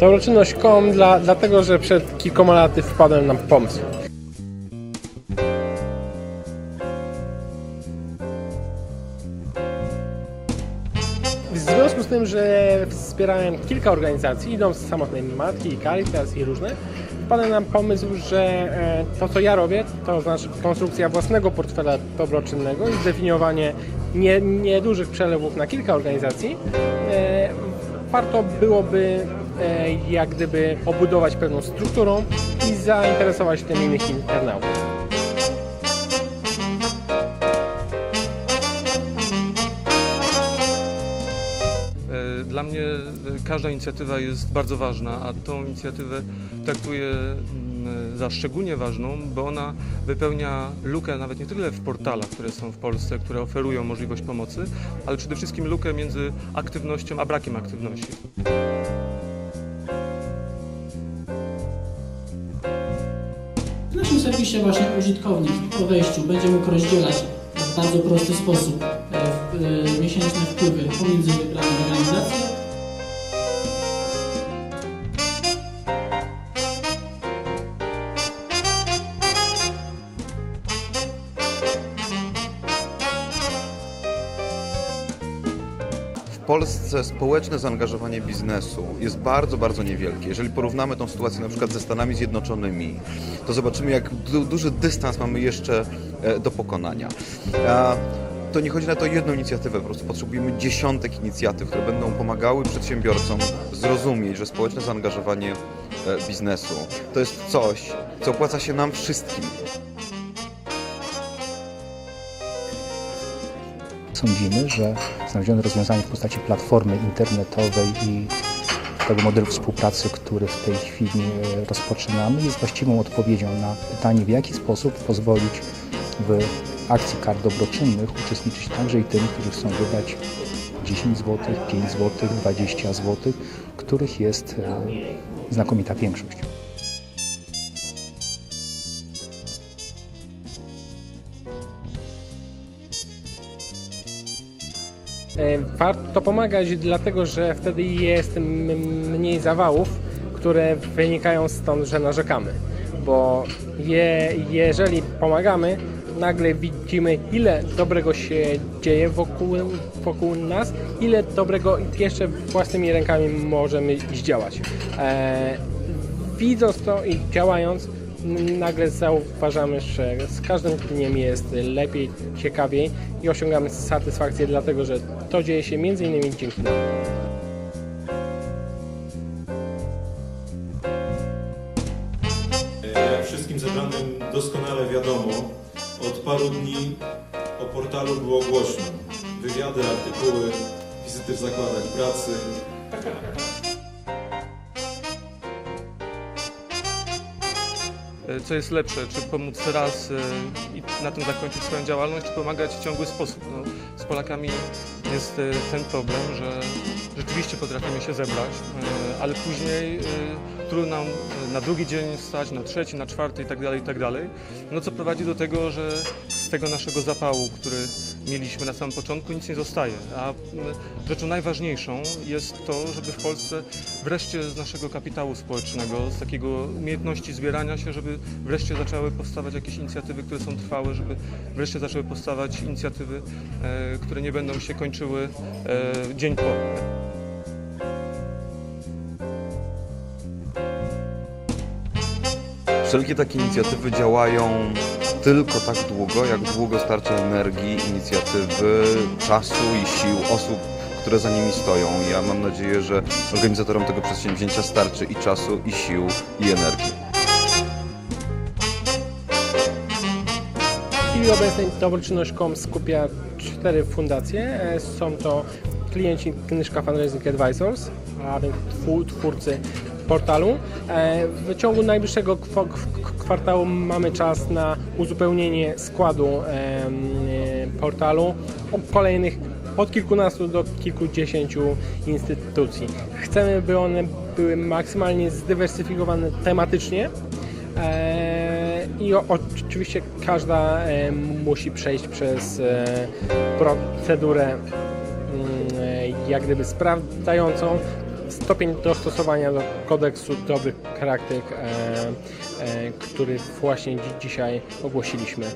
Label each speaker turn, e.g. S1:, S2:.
S1: Dobroczynność.com dla, dlatego, że przed kilkoma laty wpadłem na pomysł. W związku z tym, że wspierałem kilka organizacji, Dom Samotnej Matki, i Caritas i różne, wpadłem na pomysł, że e, to co ja robię, to znaczy konstrukcja własnego portfela dobroczynnego i zdefiniowanie nie- niedużych przelewów na kilka organizacji, e, warto byłoby jak gdyby obudować pewną strukturą i zainteresować tym innych internautów.
S2: E, Dla mnie e, każda inicjatywa jest bardzo ważna, a tą inicjatywę traktuję mm, za szczególnie ważną, bo ona wypełnia lukę nawet nie tyle w portalach, które są w Polsce, które oferują możliwość pomocy, ale przede wszystkim lukę między aktywnością a brakiem aktywności.
S3: Serwisie właśnie użytkownik po wejściu będzie mógł rozdzielać w bardzo prosty sposób e, e, miesięczne wpływy pomiędzy wybrane organizacje.
S4: Polsce społeczne zaangażowanie biznesu jest bardzo, bardzo niewielkie. Jeżeli porównamy tą sytuację na przykład ze Stanami Zjednoczonymi, to zobaczymy, jak du duży dystans mamy jeszcze e, do pokonania. To nie chodzi na to jedną inicjatywę, po prostu potrzebujemy dziesiątek inicjatyw, które będą pomagały przedsiębiorcom zrozumieć, że społeczne zaangażowanie e, biznesu to jest coś, co opłaca się nam wszystkim.
S5: Sądzimy, że znalezione rozwiązanie w postaci platformy internetowej i tego modelu współpracy, który w tej chwili e, rozpoczynamy, jest właściwą odpowiedzią na pytanie, w jaki sposób pozwolić w akcji kart dobroczynnych uczestniczyć także i tym, którzy chcą wydać 10 zł, 5 zł, 20 zł, których jest e, znakomita większość.
S1: Warto pomagać, dlatego że wtedy jest mniej zawałów, które wynikają stąd, że narzekamy. Bo je, jeżeli pomagamy, nagle widzimy, ile dobrego się dzieje wokół, wokół nas, ile dobrego jeszcze własnymi rękami możemy zdziałać. E, widząc to i działając, nagle zauważamy, że z każdym dniem jest lepiej, ciekawiej i osiągamy satysfakcję, dlatego że to dzieje się innymi dzięki nam.
S6: Jak wszystkim zebranym doskonale wiadomo, od paru dni o portalu było głośno. Wywiady, artykuły, wizyty w zakładach pracy.
S2: Co jest lepsze, czy pomóc raz e, i na tym zakończyć swoją działalność, czy pomagać w ciągły sposób? No, z Polakami jest e, ten problem, że rzeczywiście potrafimy się zebrać, e, ale później e, trudno nam e, na drugi dzień wstać, na trzeci, na czwarty i tak dalej, i tak. No co prowadzi do tego, że tego naszego zapału, który mieliśmy na samym początku, nic nie zostaje. A rzeczą najważniejszą jest to, żeby w Polsce wreszcie z naszego kapitału społecznego, z takiego umiejętności zbierania się, żeby wreszcie zaczęły powstawać jakieś inicjatywy, które są trwałe, żeby wreszcie zaczęły powstawać inicjatywy, e, które nie będą się kończyły e, dzień po.
S4: Wszelkie takie inicjatywy działają tylko tak długo, jak długo starczy energii, inicjatywy, czasu i sił osób, które za nimi stoją. Ja mam nadzieję, że organizatorom tego przedsięwzięcia starczy i czasu, i sił, i energii.
S1: W chwili obecnej dobroczynność.com skupia cztery fundacje. E, Są to klienci Knyżka Fundraising Advisors, a więc twórcy portalu. E, W ciągu najbliższego kwartału mamy czas na uzupełnienie składu e, portalu o kolejnych od kilkunastu do kilkudziesięciu instytucji. Chcemy, by one były maksymalnie zdywersyfikowane tematycznie, E, I oczywiście każda musi przejść przez procedurę mm, jak gdyby sprawdzającą stopień dostosowania do kodeksu dobrych praktyk, e, e, który właśnie dzi- dzisiaj ogłosiliśmy.